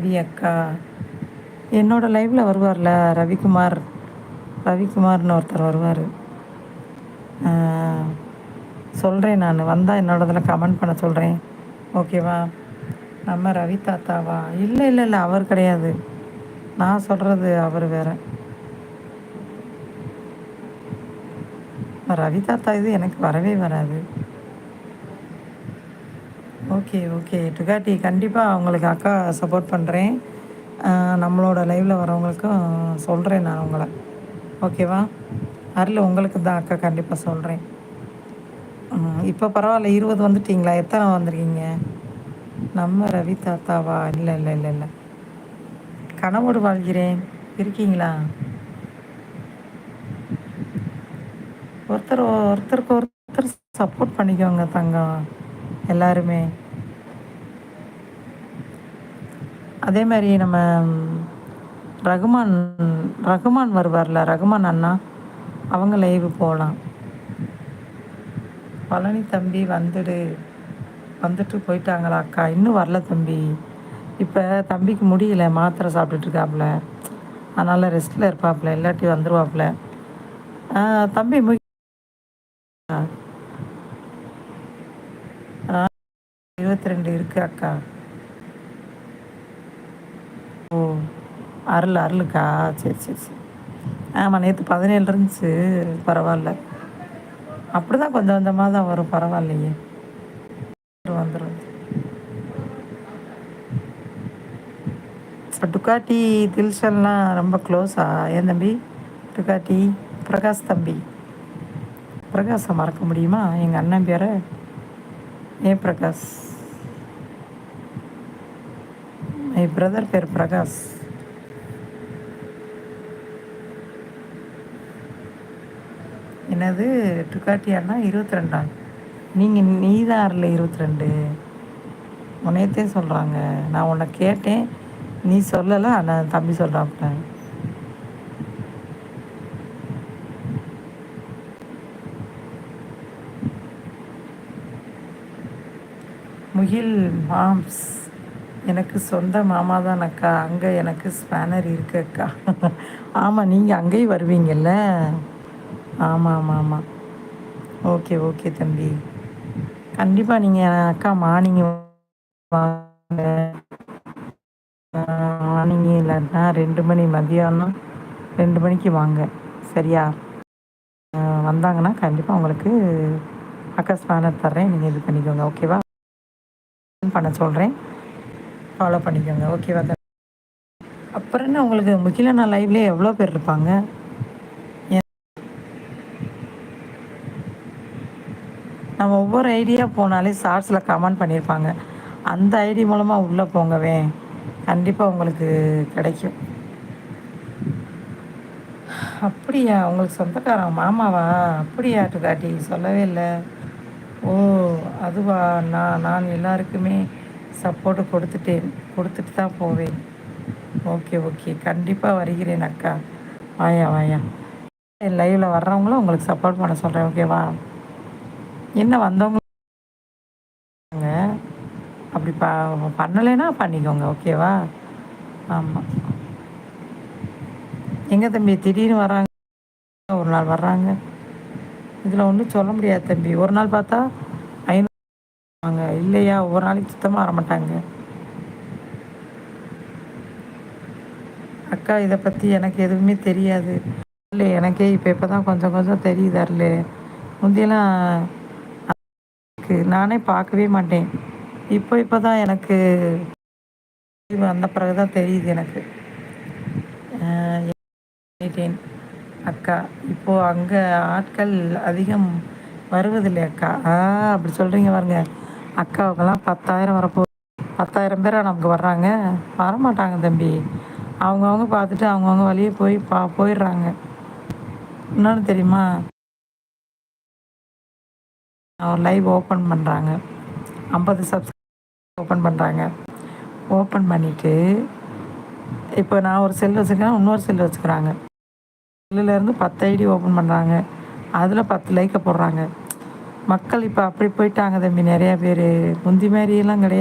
ரவி அக்கா. என்னோடய லைஃப்பில் வருவார்ல ரவிக்குமார். ரவிக்குமார்னு ஒருத்தர் வருவார். சொல்கிறேன் நான். வந்தால் என்னோட இதில் கமெண்ட் பண்ண சொல்கிறேன் ஓகேவா நம்ம ரவி தாத்தாவா? இல்லை இல்லை இல்லை அவர் கிடையாது. நான் சொல்கிறது அவர் வேறு. ரவி தாத்தா இது எனக்கு வரவே வராது. Okay okay. டுகாட்டி கண்டிப்பாக அவங்களுக்கு அக்கா சப்போர்ட் பண்ணுறேன் நம்மளோட லைவில் வரவங்களுக்கும் சொல்கிறேன் நான் உங்களை. ஓகேவா? அருள் உங்களுக்கு தான் அக்கா கண்டிப்பாக சொல்கிறேன் இப்போ பரவாயில்ல இருபது வந்துட்டிங்களா? எத்தனை வந்திருக்கீங்க? நம்ம ரவி தாத்தாவா? இல்லை இல்லை இல்லை இல்லை. கனவோடு வாழ்கிறேன். இருக்கீங்களா? ஒருத்தர் ஒருத்தருக்கு ஒருத்தர் சப்போர்ட் பண்ணிக்கோங்க தங்கம். எல்லாருமே. அதே மாதிரி நம்ம ரகுமான் ரகுமான் வருவார்ல ரகுமான் அண்ணா அவங்க லைவு போகலாம் பழனி தம்பி வந்துடு வந்துட்டு போயிட்டாங்களா அக்கா? இன்னும் வரல தம்பி. இப்போ தம்பிக்கு முடியல மாத்திரை சாப்பிட்டுட்ருக்காப்புல அதனால் ரெஸ்ட்டில் இருப்பாப்புல இல்லாட்டி வந்துடுவாப்புல தம்பி மு இருபத்தி ரெண்டு இருக்கு அக்கா. ஓ அருள் அருளுக்கா? சரி சரி சரி. ஆமாம் நேற்று பதினேழு இருந்துச்சு. பரவாயில்ல. அப்படி தான் கொஞ்சம் கொஞ்சமாக தான் வரும். பரவாயில்லையே. வந்துடும் இப்போ டுக்காட்டி தில்ஷன்லாம் ரொம்ப க்ளோஸா ஏன் தம்பி? டுக்காட்டி பிரகாஷ் தம்பி. பிரகாஷை மறக்க முடியுமா? எங்கள் அண்ணன் பேரை? ஏன் பிரகாஷ்? என் பிரதர் பேர் பிரகாஷ் என்னது டுக்காட்டியானா இருபத்தி ரெண்டா நீங்கள் நீ தான் அரில் இருபத்தி ரெண்டு உன்னையத்தே சொல்கிறாங்க நான் உன்னை கேட்டேன். நீ சொல்லலை ஆனால் தம்பி சொல்கிறாப்புல முகில் மாம்ஸ். எனக்கு சொந்த மாமா தான் அக்கா அங்கே எனக்கு ஸ்பேனர் இருக்கு அக்கா ஆமாம் நீங்கள் அங்கேயும் வருவீங்கல்ல? ஆமாம் ஆமாம் ஆமாம் ஓகே ஓகே தம்பி. கண்டிப்பாக நீங்கள் அக்கா மார்னிங் வாங்க. மார்னிங் இல்லைன்னா ரெண்டு மணி மதியானம் ரெண்டு மணிக்கு வாங்க. சரியா? வந்தாங்கன்னா கண்டிப்பாக உங்களுக்கு அக்கா ஸ்பேனர் தர்றேன். நீங்கள் இது பண்ணிக்கோங்க. ஓகேவா? பண்ண சொல்கிறேன் ஃபாலோ பண்ணிக்கோங்க. ஓகேவா அப்புறம் என்ன உங்களுக்கு முக்கியம் நான் லைவ்லேயே எவ்வளோ பேர் இருப்பாங்க? நம்ம ஒவ்வொரு ஐடியா போனாலே ஷார்ட்ஸில் கமெண்ட் பண்ணியிருப்பாங்க அந்த ஐடி மூலமாக உள்ளே போங்கவே. கண்டிப்பாக உங்களுக்கு கிடைக்கும். அப்படியா? உங்களுக்கு சொந்தக்காரன் மாமாவா? அப்படியா காட்டி சொல்லவே இல்லை. ஓ அதுவா? நான் நான் எல்லாருக்குமே சப்போர்ட்டு கொடுத்துட்டேன். கொடுத்துட்டு தான் போவேன். ஓகே ஓகே கண்டிப்பாக வருகிறேன் அக்கா. வாயா வாயா. என் லைவில் வர்றவங்களும் உங்களுக்கு சப்போர்ட் பண்ண சொல்கிறேன் ஓகேவா என்ன வந்தவங்க? அப்படி ப பண்ணலைன்னா பண்ணிக்கோங்க. ஓகேவா ஆமாம் எங்கே தம்பி? திடீர்னு வராங்க ஒரு நாள் வர்றாங்க. இதில் ஒன்றும் சொல்ல முடியாது தம்பி. ஒரு நாள் பார்த்தா இல்லையா? ஒரு நாளைக்கு சுத்தமாக வர மாட்டாங்க. அக்கா இதை பற்றி எனக்கு எதுவுமே தெரியாது. இல்லை எனக்கே இப்போ இப்போ தான் கொஞ்சம் கொஞ்சம் தெரியுது அருள். முந்தியெல்லாம் நானே பார்க்கவே மாட்டேன். இப்போ இப்போ தான் எனக்கு வந்த பிறகு தான் தெரியுது எனக்கு. அக்கா இப்போது அங்கே ஆட்கள் அதிகம் வருவதில்லை அக்கா. ஆ அப்படி சொல்கிறீங்க பாருங்கள் அக்காவுக்கெல்லாம் பத்தாயிரம் வரப்போ பத்தாயிரம் பேராக நமக்கு வர்றாங்க. வரமாட்டாங்க தம்பி. அவங்கவுங்க பார்த்துட்டு அவங்கவுங்க வழியே போய் பா போயிடுறாங்க. இன்னொன்று தெரியுமா? ஒரு லைவ் ஓப்பன் பண்ணுறாங்க ஐம்பது சப்ஸ்கிரைப் ஓப்பன் பண்ணுறாங்க ஓப்பன் பண்ணிவிட்டு இப்போ நான் ஒரு செல் வச்சுருக்கேன் இன்னொரு செல் வச்சுக்கிறாங்க. செல்லுலேருந்து பத்து ஐடி ஓப்பன் பண்ணுறாங்க அதில் பத்து லைக்கை போடுறாங்க. மக்கள் இப்போ அப்படி போயிட்டாங்க தம்பி. நிறையா பேர். முந்தி மாதிரியெல்லாம் கிடையாது.